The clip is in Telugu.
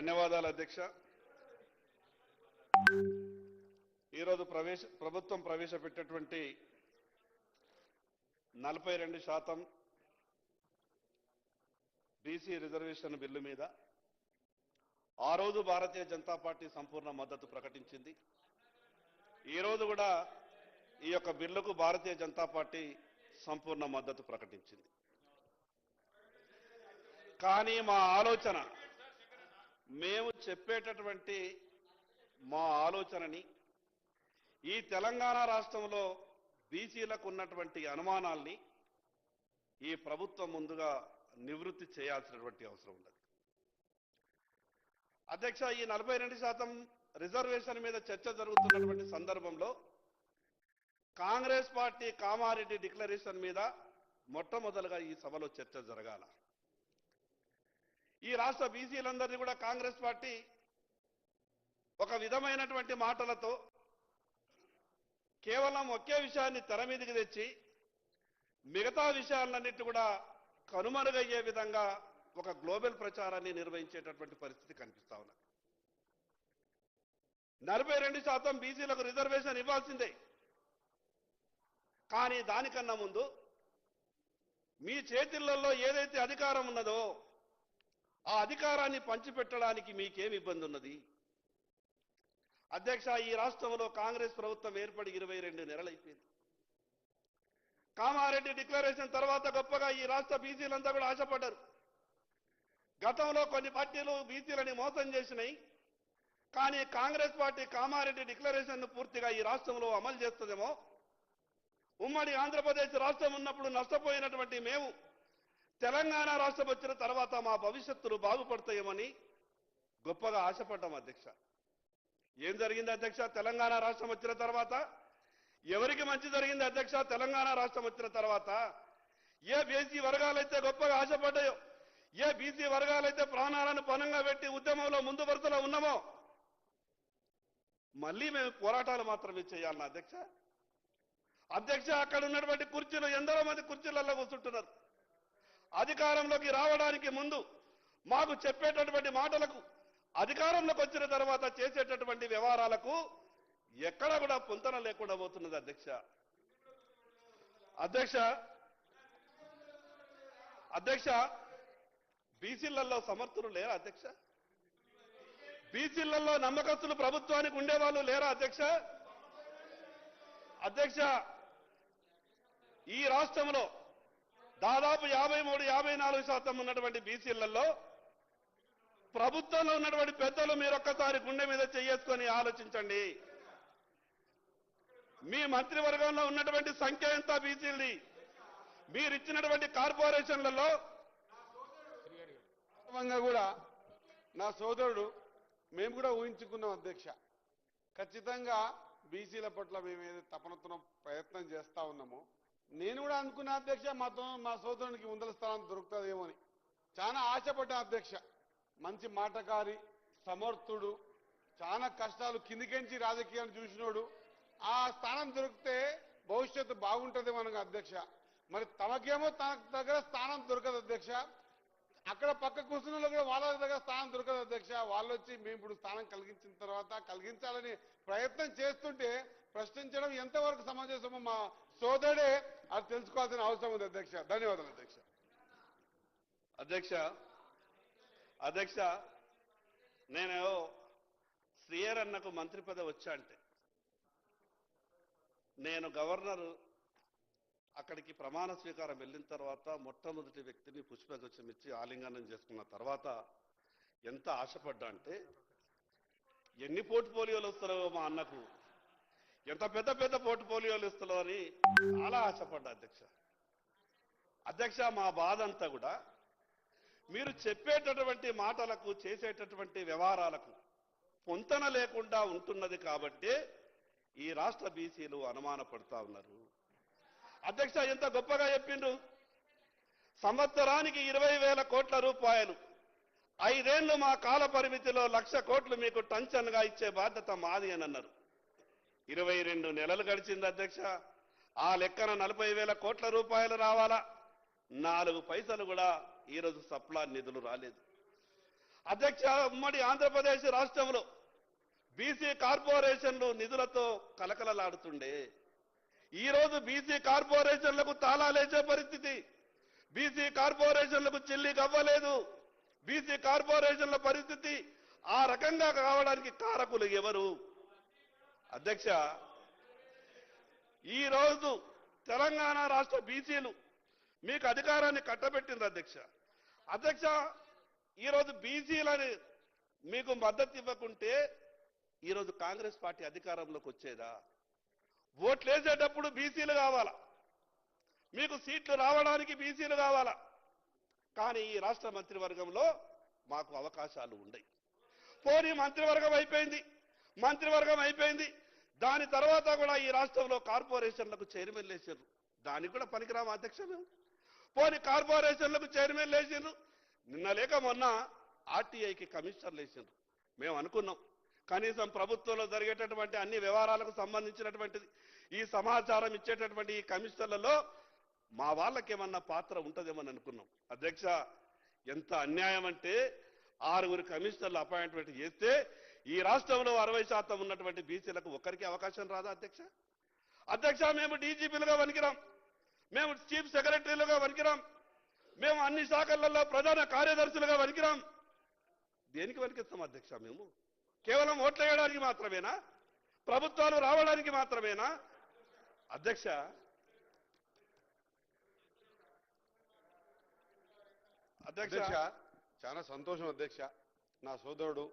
ధన్యవాదాలు అధ్యక్ష. ఈరోజు ప్రవేశ ప్రభుత్వం ప్రవేశపెట్టినటువంటి నలభై రెండు శాతం బీసీ రిజర్వేషన్ బిల్లు మీద ఆ రోజు భారతీయ జనతా పార్టీ సంపూర్ణ మద్దతు ప్రకటించింది. ఈ రోజు కూడా ఈ యొక్క బిల్లుకు భారతీయ జనతా పార్టీ సంపూర్ణ మద్దతు ప్రకటించింది. కానీ మా ఆలోచన మేము చెప్పేటటువంటి మా ఆలోచనని ఈ తెలంగాణ రాష్ట్రంలో బీసీలకు ఉన్నటువంటి అనుమానాల్ని ఈ ప్రభుత్వం ముందుగా నివృత్తి చేయాల్సినటువంటి అవసరం ఉన్నది. అధ్యక్ష ఈ నలభై రెండు శాతం రిజర్వేషన్ మీద చర్చ జరుగుతున్నటువంటి సందర్భంలో కాంగ్రెస్ పార్టీ కామారెడ్డి డిక్లరేషన్ మీద మొట్టమొదలుగా ఈ సభలో చర్చ జరగాల. ఈ రాష్ట్ర బీసీలందరినీ కూడా కాంగ్రెస్ పార్టీ ఒక విధమైనటువంటి మాటలతో కేవలం ఒకే విషయాన్ని తెర మీదకి తెచ్చి మిగతా విషయాలన్నిటి కూడా కనుమరుగయ్యే విధంగా ఒక గ్లోబల్ ప్రచారాన్ని నిర్వహించేటటువంటి పరిస్థితి కనిపిస్తా ఉన్నది. నలభై రెండు శాతం బీసీలకు రిజర్వేషన్ ఇవ్వాల్సిందే. కానీ దానికన్నా ముందు మీ చేతులలో ఏదైతే అధికారం ఉన్నదో ఆ అధికారాన్ని పంచిపెట్టడానికి మీకేం ఇబ్బంది ఉన్నది అధ్యక్ష ఈ రాష్ట్రంలో కాంగ్రెస్ ప్రభుత్వం ఏర్పడి ఇరవై రెండు నెలలైపోయింది. కామారెడ్డి డిక్లరేషన్ తర్వాత గొప్పగా ఈ రాష్ట్ర బీసీలంతా కూడా ఆశపడ్డారు. గతంలో కొన్ని పార్టీలు బీసీలని మోసం చేసినాయి. కానీ కాంగ్రెస్ పార్టీ కామారెడ్డి డిక్లరేషన్ పూర్తిగా ఈ రాష్ట్రంలో అమలు చేస్తుందేమో. ఉమ్మడి ఆంధ్రప్రదేశ్ రాష్ట్రం ఉన్నప్పుడు నష్టపోయినటువంటి మేము తెలంగాణ రాష్ట్రం వచ్చిన తర్వాత మా భవిష్యత్తులు బాగుపడతాయేమని గొప్పగా ఆశపడ్డాం అధ్యక్ష. ఏం జరిగింది అధ్యక్ష? తెలంగాణ రాష్ట్రం వచ్చిన తర్వాత ఎవరికి మంచి జరిగింది అధ్యక్ష? తెలంగాణ రాష్ట్రం వచ్చిన తర్వాత ఏ బీసీ వర్గాలైతే గొప్పగా ఆశపడ్డాయో ఏ బీసీ వర్గాలైతే ప్రాణాలను పనంగా పెట్టి ఉద్యమంలో ముందు వరుసలో ఉన్నామో మళ్ళీ మేము పోరాటాలు మాత్రమే చేయాలన్నా అధ్యక్ష. అధ్యక్ష అక్కడ ఉన్నటువంటి కుర్చీలు ఎందరో మంది కుర్చీలలో కూర్చుంటున్నారు. అధికారంలోకి రావడానికి ముందు మాకు చెప్పేటటువంటి మాటలకు అధికారంలోకి వచ్చిన తర్వాత చేసేటటువంటి వ్యవహారాలకు ఎక్కడ కూడా పొంతన లేకుండా పోతున్నది అధ్యక్ష. అధ్యక్ష అధ్యక్ష బీసీలలో సమర్థులు లేరా అధ్యక్ష? బీసీలలో నమ్మకస్తులు ప్రభుత్వానికి ఉండేవాళ్ళు లేరా అధ్యక్ష? అధ్యక్ష ఈ రాష్ట్రంలో దాదాపు యాభై మూడు యాభై నాలుగు శాతం ఉన్నటువంటి బీసీలలో ప్రభుత్వంలో ఉన్నటువంటి పెద్దలు మీరు ఒక్కసారి గుండె మీద చేసుకొని ఆలోచించండి. మీ మంత్రివర్గంలో ఉన్నటువంటి సంఖ్య ఎంత బీసీలది? మీరు ఇచ్చినటువంటి కార్పొరేషన్లలో కూడా నా సోదరుడు మేము కూడా ఊహించుకున్నాం అధ్యక్ష. ఖచ్చితంగా బీసీల పట్ల మేము ఏదైతే తపనతో ప్రయత్నం చేస్తా ఉన్నామో. నేను కూడా అనుకున్న అధ్యక్ష మాతో మా సోదరునికి ముందల స్థానం దొరుకుతుందేమో అని చాలా ఆశపడ్డ అధ్యక్ష. మంచి మాటకారి సమర్థుడు చాలా కష్టాలు కిందికెంచి రాజకీయాన్ని చూసినోడు. ఆ స్థానం దొరికితే భవిష్యత్తు బాగుంటుంది మనకు అధ్యక్ష. మరి తమకేమో తన దగ్గర స్థానం దొరకదు అధ్యక్ష. అక్కడ పక్క కూర్చున్న వాళ్ళు కూడా వాళ్ళ దగ్గర స్థానం దొరకదు అధ్యక్ష. వాళ్ళు వచ్చి మేము ఇప్పుడు స్థానం కలిగించిన తర్వాత కలిగించాలని ప్రయత్నం చేస్తుంటే ప్రశ్నించడం ఎంతవరకు సమంజసమో మా సోదరుడే అది తెలుసుకోవాల్సిన అవసరం ఉంది అధ్యక్ష. ధన్యవాదాలు అధ్యక్ష. అధ్యక్ష అధ్యక్ష నేను శ్రీయర్ అన్నకు మంత్రి పదవి వచ్చా అంటే నేను గవర్నర్ అక్కడికి ప్రమాణ స్వీకారం వెళ్ళిన తర్వాత మొట్టమొదటి వ్యక్తిని పుష్పగుచ్చం ఇచ్చి ఆలింగనం చేసుకున్న తర్వాత ఎంత ఆశపడ్డా అంటే ఎన్ని పోర్ట్ఫోలియోలు వస్తారో మా అన్నకు ఎంత పెద్ద పెద్ద పోర్ట్ఫోలియోలు ఇస్తారో అని చాలా ఆశపడ్డా అధ్యక్ష. అధ్యక్ష మా బాధ అంతా కూడా మీరు చెప్పేటటువంటి మాటలకు చేసేటటువంటి వ్యవహారాలకు పొంతన లేకుండా ఉంటున్నది కాబట్టి ఈ రాష్ట్ర బీసీలు అనుమానపడతా ఉన్నారు. అధ్యక్ష ఎంత గొప్పగా చెప్పిండ్రు సంవత్సరానికి ఇరవై వేల కోట్ల రూపాయలు. ఐదేళ్ళు మా కాల పరిమితిలో లక్ష కోట్లు మీకు టంచన్గా ఇచ్చే బాధ్యత మాది అని అన్నారు. ఇరవై రెండు నెలలు గడిచింది అధ్యక్ష. ఆ లెక్కన నలభై వేల కోట్ల రూపాయలు రావాలా? నాలుగు పైసలు కూడా ఈరోజు సప్లా నిధులు రాలేదు. అధ్యక్ష ఉమ్మడి ఆంధ్రప్రదేశ్ రాష్ట్రంలో బీసీ కార్పొరేషన్లు నిధులతో కలకలలాడుతుండే. ఈ రోజు బీసీ కార్పొరేషన్లకు తాళాలేసే పరిస్థితి. బీసీ కార్పొరేషన్లకు చెల్లి కవ్వలేదు. బీసీ కార్పొరేషన్ల పరిస్థితి ఆ రకంగా కావడానికి కారకులు ఎవరు? అధ్యక్ష ఈ రోజు తెలంగాణ రాష్ట్ర బీసీలు మీకు అధికారాన్ని కట్టబెట్టింది అధ్యక్ష. అధ్యక్ష ఈరోజు బీసీలని మీకు మద్దతు ఇవ్వకుంటే ఈరోజు కాంగ్రెస్ పార్టీ అధికారంలోకి వచ్చేదా? ఓట్లు వేసేటప్పుడు బీసీలు కావాలా? మీకు సీట్లు రావడానికి బీసీలు కావాలా? కానీ ఈ రాష్ట్ర మంత్రివర్గంలో మాకు అవకాశాలు ఉండయి. పోనీ మంత్రివర్గం అయిపోయింది. మంత్రివర్గం అయిపోయింది. దాని తర్వాత కూడా ఈ రాష్ట్రంలో కార్పొరేషన్లకు చైర్మన్ లేచారు దానికి కూడా పనికిరామ అధ్యక్షులు. పోనీ కార్పొరేషన్లకు చైర్మన్ లేచిండ్రు నిన్న లేక మొన్న ఆర్టీఐకి కమిషనర్లు వేసిండ్రు మేము అనుకున్నాం. కనీసం ప్రభుత్వంలో జరిగేటటువంటి అన్ని వ్యవహారాలకు సంబంధించినటువంటిది ఈ సమాచారం ఇచ్చేటటువంటి ఈ కమిషనర్లలో మా వాళ్ళకేమన్నా పాత్ర ఉంటుందేమని అనుకున్నాం. అధ్యక్ష ఎంత అన్యాయం అంటే ఆరుగురు కమిషనర్లు అపాయింట్మెంట్ చేస్తే ఈ రాష్ట్రంలో అరవై శాతం ఉన్నటువంటి బీసీలకు ఒక్కరికి అవకాశం రాదా అధ్యక్ష? అధ్యక్ష మేము డీజీపీలుగా వనికిరాం మేము చీఫ్ సెక్రటరీలుగా వనికిరాం మేము అన్ని శాఖలలో ప్రధాన కార్యదర్శులుగా వనికిరాం దేనికి వనికిస్తాం అధ్యక్ష మేము? కేవలం ఓట్లు వేయడానికి మాత్రమేనా? ప్రభుత్వాలు రావడానికి మాత్రమేనా? అధ్యక్ష అధ్యక్ష. చాలా సంతోషం అధ్యక్ష. నా సోదరుడు